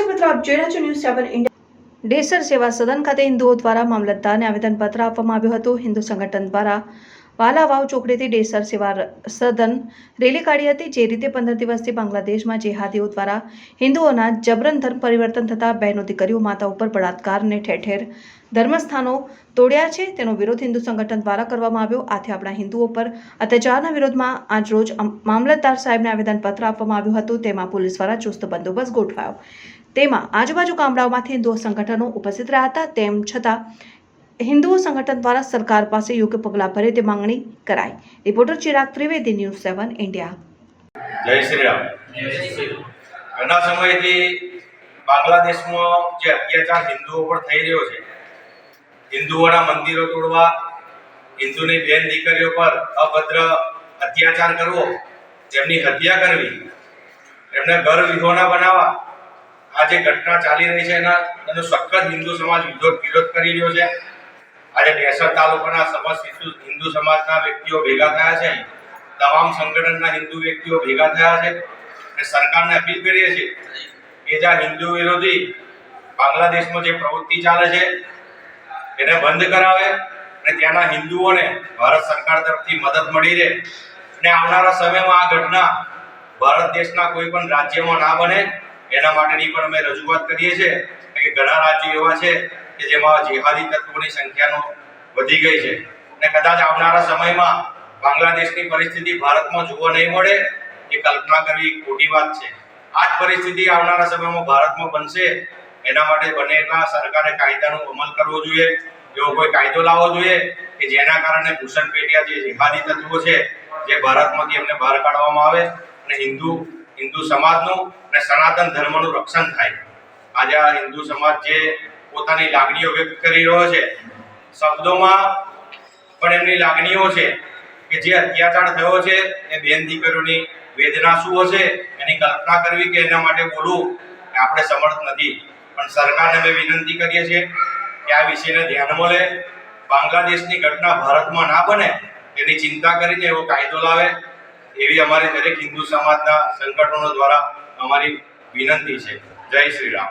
મિત્રો આપ જોઈ રહ્યા છો ન્યૂઝ સેવન ઇન્ડિયા ડેસર સેવા સદન ખાતે હિન્દુઓ દ્વારા મામલતદારને આવેદનપત્ર આપવામાં આવ્યું હતું. હિન્દુ સંગઠન દ્વારા વાલાવાવ ચોકડીથી ડેસર સેવા સદન રેલી કાઢી હતી, જે રીતે પંદર દિવસથી બાંગ્લાદેશમાં જેહાદીઓ દ્વારા હિન્દુઓના જબરન ધર્મ પરિવર્તન થતા બહેનો દીકરીઓ માતા ઉપર બળાત્કારને ઠેર ઠેર ધર્મસ્થાનો તોડ્યા છે. તેનો વિરોધ હિન્દુ સંગઠન દ્વારા કરવામાં આવ્યો. આથી આપણા હિન્દુઓ પર અત્યાચારના વિરોધમાં આજરોજ મામલતદાર સાહેબને આવેદનપત્ર આપવામાં આવ્યું હતું. તેમાં પોલીસ દ્વારા ચુસ્ત બંદોબસ્ત ગોઠવાયો. તેમાં આજુબાજુ ગામડાઓમાંથી હિન્દુઓ સંગઠનો ઉપસ્થિત રહ્યા હતા. તેમ છતાં હિન્દુઓ સંગઠન દ્વારા સરકાર પાસે યોગ્ય પગલાં ભરે તે માંગણી કરાઈ. Reporter Chirag Trivedi, news seven, India. Jai Shri Ram. ઘણા સમયથી બાંગ્લાદેશમાં જે અત્યાચાર હિન્દુઓ પર થઈ રહ્યો છે, હિન્દુઓના મંદિરો તોડવા, હિન્દુની બેન દીકરીઓ પર અભદ્ર અત્યાચાર કરવો તેમની હત્યા કરવી, એમને ઘર વિધોના બનાવવા, આ જે ઘટના ચાલી રહી છે, એના એનો સખત હિન્દુ સમાજ વિરોધ વિરોધ કરી રહ્યો છે. આજે ડેસર તાલુકાના સમસ્ત હિન્દુ હિન્દુ સમાજના વ્યક્તિઓ ભેગા થયા છે. તમામ સંગઠનના હિન્દુ વ્યક્તિઓ ભેગા થયા છે. અને સરકારને અપીલ કરીએ છીએ કે જ્યાં હિન્દુ વિરોધી બાંગ્લાદેશમાં જે પ્રવૃત્તિ ચાલે છે, એને બંધ કરાવે અને ત્યાંના હિન્દુઓને ભારત સરકાર તરફથી મદદ મળી રહે. અને આવનારા સમયમાં આ ઘટના ભારત દેશના કોઈ પણ રાજ્યમાં ના બને, એના માટેની પણ અમે રજૂઆત કરીએ છીએ. કે ઘણા રાજ્યો એવા છે કે જેમાં જેહાદી તત્વોની સંખ્યાનો વધી ગઈ છે. અને કદાચ આવનારા સમયમાં બાંગ્લાદેશની પરિસ્થિતિ ભારતમાં જોવા નહીં મળે, એ કલ્પના કરવી ખોટી વાત છે. આ જ પરિસ્થિતિ આવનારા સમયમાં ભારતમાં બનશે, એના માટે બને એટલા સરકારે કાયદાનો અમલ કરવો જોઈએ, એવો કોઈ કાયદો લાવવો જોઈએ કે જેના કારણે ઘૂસણપેટિયા જે જેહાદી તત્વો છે, જે ભારતમાંથી એમને બહાર કાઢવામાં આવે અને હિન્દુ હિન્દુ સમાજનું અને સનાતન ધર્મનું રક્ષણ થાય. આજે આ હિન્દુ સમાજ જે પોતાની લાગણીઓ વ્યક્ત કરી રહ્યો છે. શબ્દોમાં પણ એમની લાગણીઓ છે કે જે અત્યાચાર થયો છે, એ બેન દીકરીઓની વેદના શું હશે, એની કલ્પના કરવી કે એના માટે બોલવું આપણે સમર્થ નથી. પણ સરકારને અમે વિનંતી કરીએ છીએ કે આ વિષયને ધ્યાનમાં લે. બાંગ્લાદેશની ઘટના ભારતમાં ના બને, એની ચિંતા કરીને એવો કાયદો લાવે, એવી અમારી દરેક હિન્દુ સમાજના સંગઠનો દ્વારા અમારી વિનંતી છે. જય શ્રી રામ.